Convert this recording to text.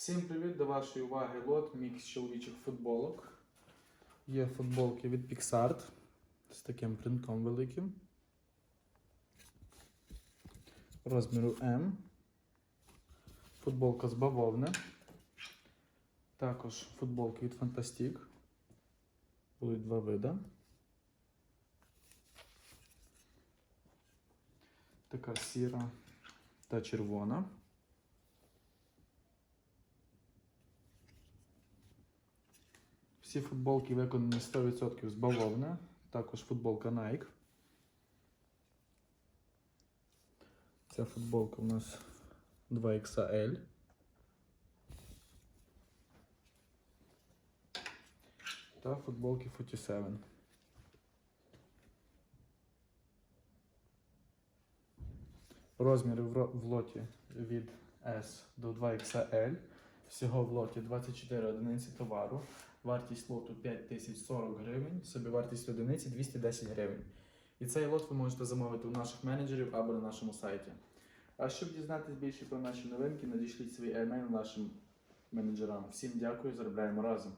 Всім привіт! До вашої уваги лот мікс чоловічих футболок. Є футболки від Pixart з таким принтом великим. Розміру М. Футболка з бавовни. Також футболки від Fantastic. Будуть два вида. Така сіра та червона. Всі футболки виконані 100% з бавовни. Також футболка Nike. Ця футболка у нас 2XL. Та футболки 47. Розміри в лоті від S до 2XL. Всього в лоті 24 одиниці товару. Вартість лоту 5040 гривень, собівартість одиниці 210 гривень. І цей лот ви можете замовити у наших менеджерів або на нашому сайті. А щоб дізнатися більше про наші новинки, надішліть свій емейл нашим менеджерам. Всім дякую, заробляємо разом.